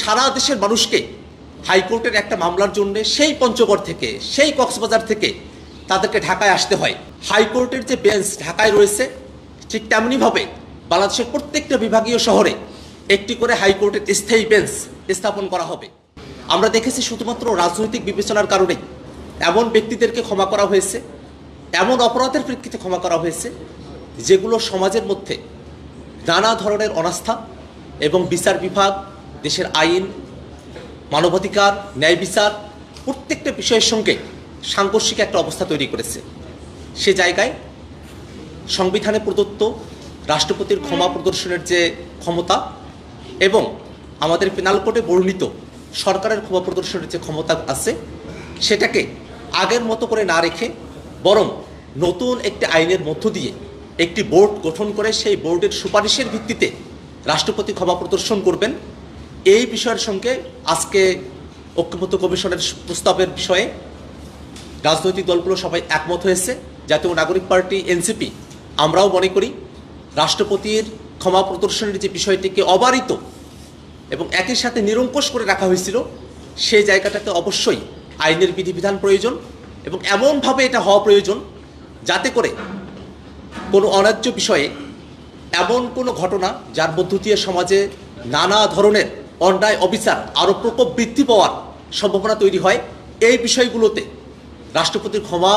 সারা দেশের মানুষকে হাইকোর্টের একটা মামলার জন্য সেই পঞ্চগড় থেকে, সেই কক্সবাজার থেকে তাদেরকে ঢাকায় আসতে হয়। হাইকোর্টের যে বেঞ্চ ঢাকায় রয়েছে, ঠিক তেমনিভাবে বাংলাদেশের প্রত্যেকটা বিভাগীয় শহরে একটি করে হাইকোর্টের স্থায়ী বেঞ্চ স্থাপন করা হবে। আমরা দেখেছি শুধুমাত্র রাজনৈতিক বিবেচনার কারণে এমন ব্যক্তিদেরকে ক্ষমা করা হয়েছে, এমন অপরাধের প্রেক্ষিতে ক্ষমা করা হয়েছে, যেগুলো সমাজের মধ্যে নানা ধরনের অনাস্থা এবং বিচার বিভাগ দেশের আইন, মানবাধিকার, ন্যায় বিচার, প্রত্যেকটা বিষয়ের সঙ্গে সাংঘর্ষিক একটা অবস্থা তৈরি করেছে। সে জায়গায় সংবিধানে প্রদত্ত রাষ্ট্রপতির ক্ষমা প্রদর্শনের যে ক্ষমতা এবং আমাদের পেনাল কোডে বর্ণিত সরকারের ক্ষমা প্রদর্শনের যে ক্ষমতা আছে, সেটাকে আগের মতো করে না রেখে বরং নতুন একটি আইনের মধ্য দিয়ে একটি বোর্ড গঠন করে সেই বোর্ডের সুপারিশের ভিত্তিতে রাষ্ট্রপতি ক্ষমা প্রদর্শন করবেন। এই বিষয়ের সঙ্গে আজকে ঐক্যমত্য কমিশনের প্রস্তাবের বিষয়ে রাজনৈতিক দলগুলো সবাই একমত হয়েছে। জাতীয় নাগরিক পার্টি, এনসিপি, আমরাও মনে করি রাষ্ট্রপতির ক্ষমা প্রদর্শনের যে বিষয়টিকে অবারিত এবং একই সাথে নিরঙ্কুশ করে রাখা হয়েছিল সেই জায়গাটাতে অবশ্যই আইনের বিধিবিধান প্রয়োজন এবং এমনভাবে এটা হওয়া প্রয়োজন যাতে করে কোনো অন্যায্য বিষয়ে এমন কোনো ঘটনা যার মধ্য দিয়ে সমাজে নানা ধরনের অন্যায়, অবিচার আরও প্রকোপ বৃদ্ধি পাওয়ার সম্ভাবনা তৈরি হয়। এই বিষয়গুলোতে রাষ্ট্রপতির ক্ষমা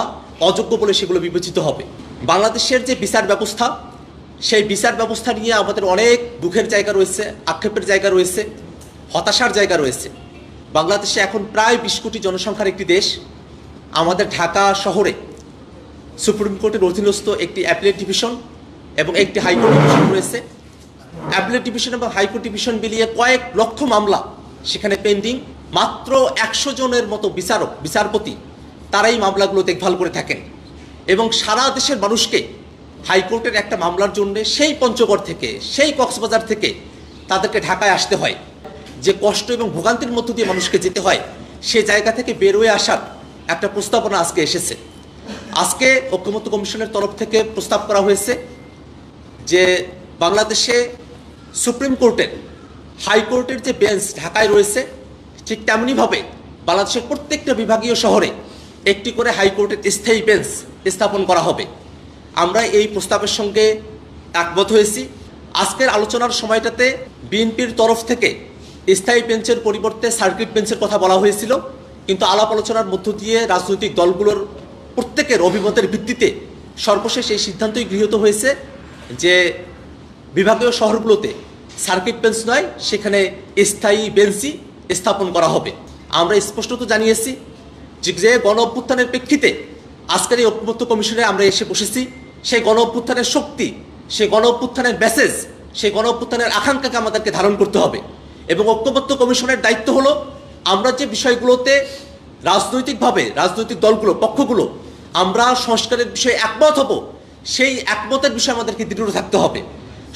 অযোগ্য বলে সেগুলো বিবেচিত হবে। বাংলাদেশের যে বিচার ব্যবস্থা, সেই বিচার ব্যবস্থা নিয়ে আমাদের অনেক দুঃখের জায়গা রয়েছে, আক্ষেপের জায়গা রয়েছে, হতাশার জায়গা রয়েছে। বাংলাদেশে এখন প্রায় বিশ কোটি জনসংখ্যার একটি দেশ। আমাদের ঢাকা শহরে সুপ্রিম কোর্টের অধীনস্থ একটি অ্যাপিলেট ডিভিশন এবং একটি হাইকোর্ট ডিভিশন রয়েছে। অ্যাপিলেট ডিভিশন এবং হাইকোর্ট ডিভিশন মিলিয়ে কয়েক লক্ষ মামলা সেখানে পেন্ডিং। মাত্র একশো জনের মতো বিচারক, বিচারপতি, তারাই মামলাগুলো দেখভাল করে থাকেন। এবং সারা দেশের মানুষকে হাইকোর্টের একটা মামলার জন্য সেই পঞ্চগড় থেকে, সেই কক্সবাজার থেকে তাদেরকে ঢাকায় আসতে হয়। যে কষ্ট এবং ভোগান্তির মধ্য দিয়ে মানুষকে যেতে হয়, সে জায়গা থেকে বেরোয় আসার একটা প্রস্তাবনা আজকে এসেছে। আজকে ঐক্যমত্য কমিশনের তরফ থেকে প্রস্তাব করা হয়েছে যে বাংলাদেশে সুপ্রিম কোর্টের হাইকোর্টের যে বেঞ্চ ঢাকায় রয়েছে, ঠিক তেমনিভাবে বাংলাদেশের প্রত্যেকটা বিভাগীয় শহরে একটি করে হাইকোর্টের স্থায়ী বেঞ্চ স্থাপন করা হবে। আমরা এই প্রস্তাবের সঙ্গে একমত হয়েছি। আজকের আলোচনার সময়টাতে বিএনপির তরফ থেকে স্থায়ী বেঞ্চের পরিবর্তে সার্কিট বেঞ্চের কথা বলা হয়েছিল। কিন্তু আলাপ আলোচনার মধ্য দিয়ে রাজনৈতিক দলগুলোর প্রত্যেকের অভিমতের ভিত্তিতে সর্বশেষ এই সিদ্ধান্তই গৃহীত হয়েছে যে বিভাগীয় শহরগুলোতে সার্কিট বেঞ্চ নয়, সেখানে স্থায়ী বেঞ্চই স্থাপন করা হবে। আমরা স্পষ্টত জানিয়েছি যে গণ অভ্যুত্থানের প্রেক্ষিতে আজকের এই ঐক্যমত্য কমিশনে আমরা এসে বসেছি, সেই গণ অভ্যুত্থানের শক্তি, সেই গণ অভ্যুত্থানের মেসেজ সেই গণ অভ্যুত্থানের আকাঙ্ক্ষাকে আমাদেরকে ধারণ করতে হবে। এবং ঐক্যমত্য কমিশনের দায়িত্ব হলো আমরা যে বিষয়গুলোতে রাজনৈতিকভাবে, রাজনৈতিক দলগুলো, পক্ষগুলো আমরা সংস্কারের বিষয়ে একমত হব, সেই একমতের বিষয়ে আমাদেরকে দৃঢ় থাকতে হবে।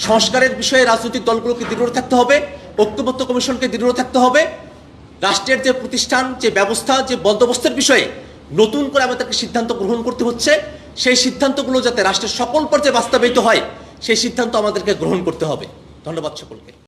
সংস্কারের বিষয়ে রাজনৈতিক দলগুলোকে দৃঢ় থাকতে হবে, ঐক্যবদ্ধ কমিশনকে দৃঢ় থাকতে হবে, রাষ্ট্রের যে প্রতিষ্ঠান, যে ব্যবস্থা, যে বন্দোবস্তের বিষয়ে নতুন করে আমাদেরকে সিদ্ধান্ত গ্রহণ করতে হচ্ছে, সেই সিদ্ধান্তগুলো যাতে রাষ্ট্রের সকল পর্যায়ে বাস্তবায়িত হয়, সেই সিদ্ধান্ত আমাদেরকে গ্রহণ করতে হবে। ধন্যবাদ সকলকে।